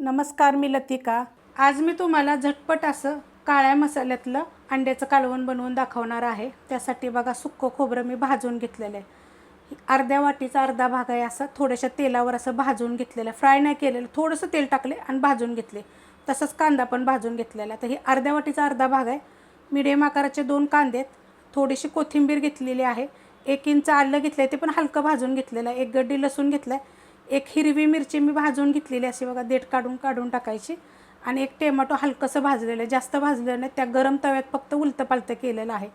नमस्कार मी लतिका. आज मी तुम्हाला झटपट असं काळ्या मसाल्यातलं अंड्याचं कालवण बनवून दाखवणार आहे. त्यासाठी बघा सुक्कं खोबरं मी भाजून घेतलेलं आहे. अर्ध्या वाटीचा अर्धा भाग आहे असं थोड्याशा तेलावर असं भाजून घेतलेलं आहे. फ्राय नाही केलेलं थोडंसं तेल टाकले आणि भाजून घेतले. तसंच कांदा पण भाजून घेतलेला आहे. तर हे अर्ध्या वाटीचा अर्धा भाग आहे. मिडियम आकाराचे दोन कांदे आहेत. थोडीशी कोथिंबीर घेतलेली आहे. एक इंच आलं घेतलं आहे ते पण हलकं भाजून घेतलेलं आहे. एक गड्डी लसूण घेतलं आहे एक हिरवी मिरची मी भाजून घेतलेली अशी बघा देठ काढून काढून टाकायची. आणि एक टोमॅटो हलकंसं भाजलेलं आहे जास्त भाजलेलं नाही त्या गरम तव्यात फक्त उलतं पालतं केलेलं आहे.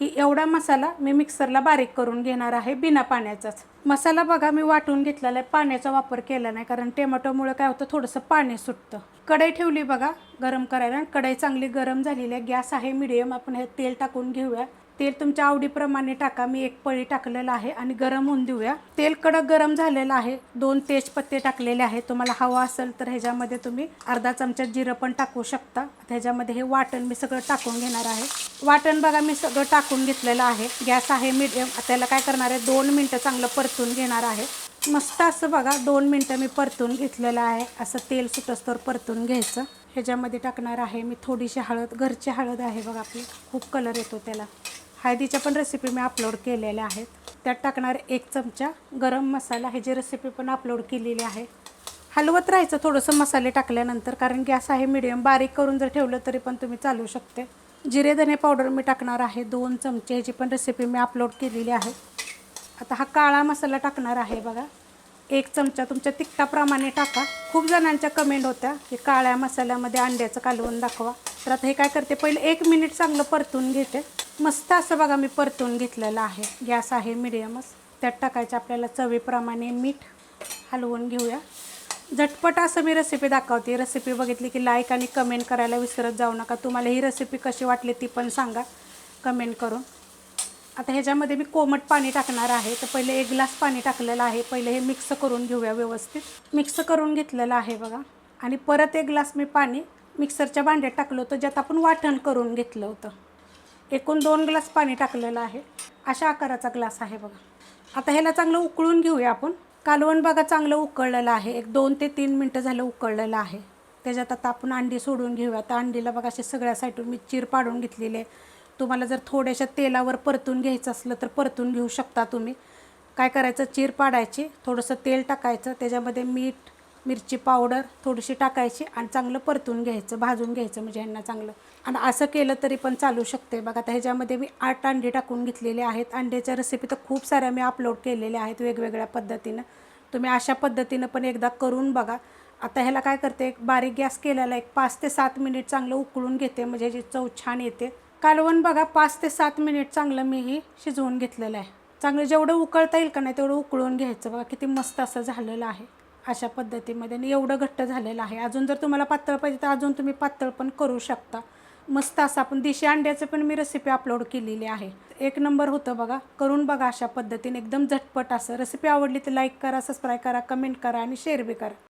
ही एवढा मसाला मी मिक्सरला बारीक करून घेणार आहे बिना पाण्याचाच. मसाला बघा मी वाटून घेतलेला आहे पाण्याचा वापर केला नाही कारण टोमॅटोमुळे काय होतं थोडंसं पाणी सुटतं. कढई ठेवली बघा गरम करायला कढई चांगली गरम झालेली आहे गॅस आहे मिडियम आपण हे तेल टाकून घेऊया. तेल तुमच्या आवडीप्रमाणे टाका. मी एक पळी टाकलेलं आहे आणि गरम होऊन देऊया. तेल कडक गरम झालेलं आहे. दोन तेजपत्ते टाकलेले आहे. तुम्हाला हवा असेल तर ह्याच्यामध्ये तुम्ही अर्धा चमचा जिरं पण टाकू शकता. ह्याच्यामध्ये हे वाटण मी सगळं टाकून घेणार आहे. वाटण बघा मी सगळं टाकून घेतलेलं आहे. गॅस आहे मिडियम त्याला काय करणार आहे? दोन मिनटं चांगलं परतून घेणार आहे. मस्त असं बघा दोन मिनटं मी परतून घेतलेलं आहे. असं तेल सुटस्तोवर परतून घ्यायचं. ह्याच्यामध्ये टाकणार आहे मी थोडीशी हळद. घरची हळद आहे बघा आपली. खूप कलर येतो त्याला. हळदीच्या पण रेसिपी मी अपलोड केलेल्या आहेत. त्यात टाकणार एक चमचा गरम मसाला. ह्याची रेसिपी पण अपलोड केलेली आहे. हलवत राहायचं थोडंसं मसाले टाकल्यानंतर कारण गॅस आहे मिडियम बारीक करून जर ठेवलं तरी पण तुम्ही चालू शकते. जिरे धने पावडर मी टाकणार आहे. दोन चमचे ह्याची पण रेसिपी मी अपलोड केलेली आहे. आता हा काळा मसाला टाकणार आहे बघा. एक चमचा तुमच्या तिखटाप्रमाणे टाका. खूप जणांच्या कमेंट होत्या की काळ्या मसाल्यामध्ये अंड्याचं कालवून दाखवा. तर आता हे काय करते पहिले एक मिनिट चांगलं परतून घेते. मस्त असं बघा मी परतून घेतलेलं आहे. गॅस आहे मिडियमच त्यात टाकायचं आपल्याला चवीप्रमाणे मीठ हलवून घेऊया. झटपट असं मी रेसिपी दाखवते. रेसिपी बघितली की लाईक आणि कमेंट करायला विसरत जाऊ नका. तुम्हाला ही रेसिपी कशी वाटली ती पण सांगा. कमेंट करून. आता ह्याच्यामध्ये मी कोमट पाणी टाकणार आहे. तर पहिले एक ग्लास पाणी टाकलेलं आहे. पहिले हे मिक्स करून घेऊया व्यवस्थित. मिक्स करून घेतलेलं आहे बघा. आणि परत एक ग्लास मी पाणी मिक्सरच्या भांड्यात टाकलं होतं ज्यात आपण वाटण करून घेतलं होतं. एकूण दोन ग्लास पाणी टाकलेलं आहे. अशा आकाराचा ग्लास आहे बघा. आता ह्याला चांगलं उकळून घेऊया आपण. कालवण बघा चांगलं उकळलेलं आहे. एक दोन ते तीन मिनटं झालं उकळलेलं आहे. त्याच्यात आता आपण अंडी सोडून घेऊया. आता अंडीला बघा असे सगळ्या साईडून मी चीर पाडून घेतलेली. आहे तुम्हाला जर थोड्याशा तेलावर परतून घ्यायचं असलं तर परतून घेऊ शकता तुम्ही. काय करायचं? चीर पाडायची. थोडंसं तेल टाकायचं. त्याच्यामध्ये मीठ मिरची पावडर थोडीशी टाकायची आणि चांगलं परतून घ्यायचं भाजून घ्यायचं म्हणजे ह्यांना चांगलं. आणि असं केलं तरी पण चालू शकते बघा आता ह्याच्यामध्ये मी आठ अंडी टाकून घेतलेले आहेत. अंड्याच्या रेसिपी तर खूप साऱ्या मी अपलोड केलेल्या आहेत वेगवेगळ्या पद्धतीनं. तुम्ही अशा पद्धतीनं पण एकदा करून बघा. आता ह्याला काय करते एक बारीक गॅस केलेला एक पाच ते सात मिनिट चांगलं उकळून घेते. म्हणजे ह्याची चव छान येते. कालवण बघा पाच ते सात मिनिट चांगलं मी ही शिजवून घेतलेलं आहे. चांगलं जेवढं उकळता येईल का नाही तेवढं उकळून घ्यायचं. बघा किती मस्त असं झालेलं आहे. अशा पद्धतीमध्ये आणि एवढं घट्ट झालेलं आहे. अजून जर तुम्हाला पातळ पाहिजे तर अजून तुम्ही पातळ पण करू शकता. मस्त असं आपण देशी अंड्याचं पण मी रेसिपी अपलोड केलेली आहे. एक नंबर होतं बघा करून बघा अशा पद्धतीने. एकदम झटपट असं. रेसिपी आवडली तर लाईक करा सबस्क्राईब करा कमेंट करा आणि शेअर बी करा.